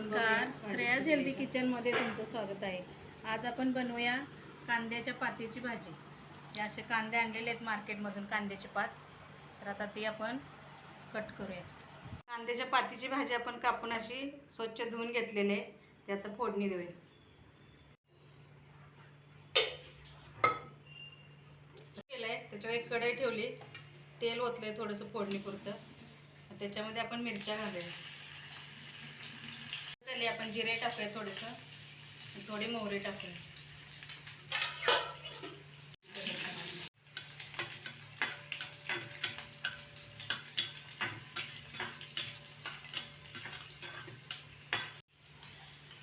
नमस्कार. श्रेया हेल्दी किचनमध्ये तुमचं स्वागत आहे. आज आपण बनवूया कांद्याच्या पातीची भाजी. हे असे कांदे आणलेले आहेत मार्केटमधून कांद्याची पात. तर आता ती आपण कट करूया. कांद्याच्या पातीची भाजी आपण कापून अशी स्वच्छ धुवून घेतलेली आहे. ती आता फोडणी देऊया. केलं आहे त्याच्यावर एक कढई ठेवली. तेल ओतलंय थोडंसं फोडणीपुरतं. त्याच्यामध्ये आपण मिरच्या घालूया. झाली आपण जिरे टाकूया थोडंसं. थोडी मोहरी टाकूया.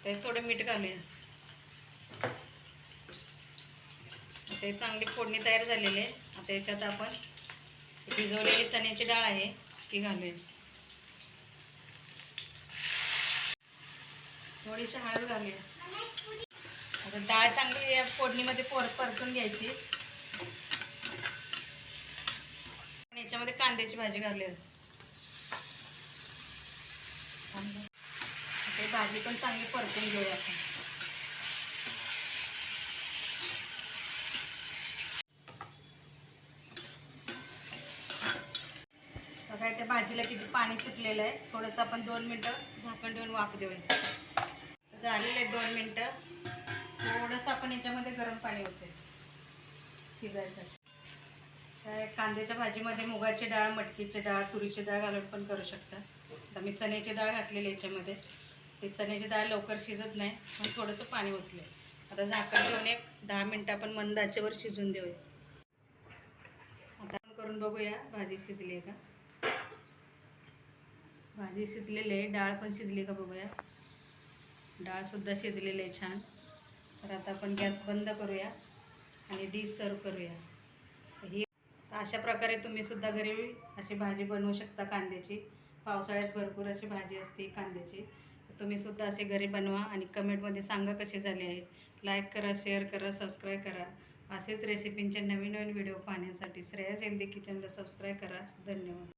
ते थोडं मीठ घालूया. ते चांगली फोडणी तयार झालेली आहे. आता याच्यात आपण भिजवलेली चण्याची डाळ आहे ती घालूया. थोडीशी हळद घालूया. आता डाळ चांगली फोडणीमध्ये पोर परतून घ्यायची. याच्यामध्ये कांद्याची भाजी घालूया. ते भाजी पण चांगली परतून घेऊया आपण. बघा त्या भाजीला किती पाणी सुटलेलं आहे. थोडंसं आपण दोन मिनटं झाकण देऊन वाफ देऊया. झालेले दोन मिनटं. थोडंसं आपण याच्यामध्ये गरम पाणी होते शिजायसाठी कांद्याच्या भाजीमध्ये मुगाची डाळ मटकीची डाळ तुरीची डाळ घालून पण करू शकता. आता मी चण्याची डाळ घातलेली याच्यामध्ये. ती चण्याची डाळ लवकर शिजत नाही. मग थोडंसं पाणी ओतलं आता झाकण घेऊन एक दहा मिनटं आपण मंद आचेवर शिजून देऊया. आता आपण करून बघूया भाजी शिजली आहे का? भाजी शिजलेली आहे. डाळ पण शिजली का बघूया? डाळसुद्धा शिजलेली आहे छान. तर आता आपण गॅस बंद करूया आणि डिश सर्व करूया. ही अशा प्रकारे तुम्ही सुद्धा घरी अशी भाजी बनवू शकता कांद्याची. पावसाळ्यात भरपूर अशी भाजी असते कांद्याची. तुम्ही सुद्धा असे घरी बनवा आणि कमेंटमध्ये सांगा कसे झाले आहे लाईक करा शेअर करा सबस्क्राईब करा. असेच रेसिपींचे नवीन नवीन व्हिडिओ पाहण्यासाठी श्रेया हेल्दी किचनला सबस्क्राईब करा. धन्यवाद.